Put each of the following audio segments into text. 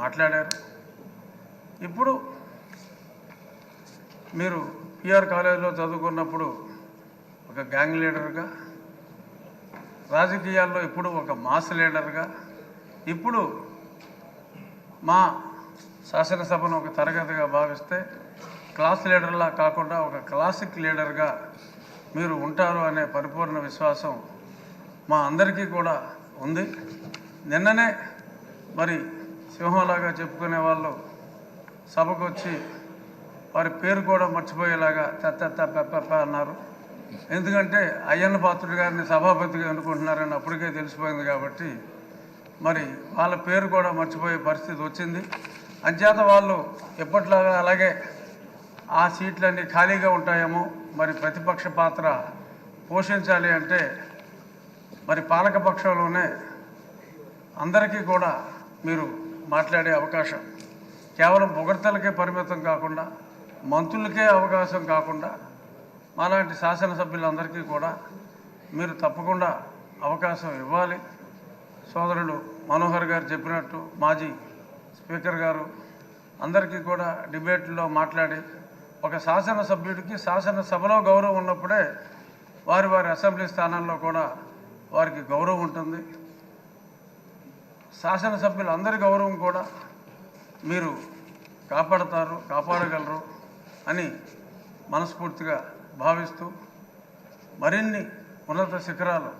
మాట్లాడారు. ఇప్పుడు మీరు పిఆర్ కాలేజీలో చదువుకున్నప్పుడు ఒక గ్యాంగ్ లీడర్గా రాజకీయాల్లో ఇప్పుడు ఒక మాస్ లీడర్గా ఇప్పుడు మా శాసనసభను ఒక తరగతిగా భావిస్తే క్లాస్ లీడర్లా కాకుండా ఒక క్లాసిక్ లీడర్గా మీరు ఉంటారు అనే పరిపూర్ణ విశ్వాసం మా అందరికీ కూడా ఉంది. నిన్ననే మరి సింహంలాగా చెప్పుకునే వాళ్ళు సభకు వచ్చి వారి పేరు కూడా మర్చిపోయేలాగా తెత్త పెప్ప అన్నారు. ఎందుకంటే అయ్యన్న పాత్రుడు గారిని సభాపతిగా అనుకుంటున్నారని అప్పటికే తెలిసిపోయింది కాబట్టి మరి వాళ్ళ పేరు కూడా మర్చిపోయే పరిస్థితి వచ్చింది. అంచేత వాళ్ళు ఎప్పట్లాగా అలాగే ఆ సీట్లన్నీ ఖాళీగా ఉంటాయేమో మరి ప్రతిపక్ష పాత్ర పోషించాలి అంటే మరి పాలకపక్షంలోనే అందరికీ కూడా మీరు మాట్లాడే అవకాశం. కేవలం పొగడ్తలకే పరిమితం కాకుండా మంత్రులకే అవకాశం కాకుండా మాలాంటి శాసనసభ్యులందరికీ కూడా మీరు తప్పకుండా అవకాశం ఇవ్వాలి. సోదరుడు మనోహర్ గారు చెప్పినట్టు మాజీ స్పీకర్ గారు అందరికీ కూడా డిబేట్లో మాట్లాడి ఒక శాసనసభ్యుడికి శాసనసభలో గౌరవం ఉన్నప్పుడే వారి వారి అసెంబ్లీ స్థానంలో కూడా వారికి గౌరవం ఉంటుంది. శాసనసభ్యులు అందరి గౌరవం కూడా మీరు కాపాడతారు కాపాడగలరు అని మనస్ఫూర్తిగా భావిస్తూ మరిన్ని ఉన్నత శిఖరాలు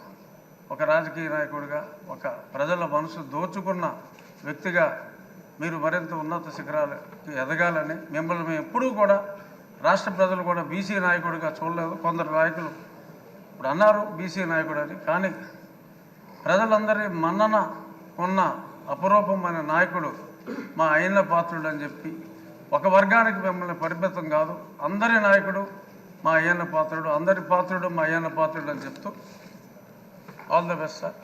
ఒక రాజకీయ నాయకుడిగా ఒక ప్రజల మనసు దోచుకున్న వ్యక్తిగా మీరు మరింత ఉన్నత శిఖరాలకి ఎదగాలని మిమ్మల్ని మేము ఎప్పుడూ కూడా రాష్ట్ర ప్రజలు కూడా బీసీ నాయకుడిగా చూడలేదు. కొందరు నాయకులు ఇప్పుడు అన్నారు బీసీ నాయకుడు అని. కానీ ప్రజలందరి మన్నన ఉన్న అపరూపమైన నాయకుడు మా అయిన పాత్రుడు అని చెప్పి ఒక వర్గానికి మిమ్మల్ని పరిమితం కాదు. అందరి నాయకుడు మా అయ్యన్న పాత్రుడు అందరి పాత్రుడు మా అయ్యన్న పాత్రుడు అని చెప్తూ ఆల్ ద బెస్ట్ సార్.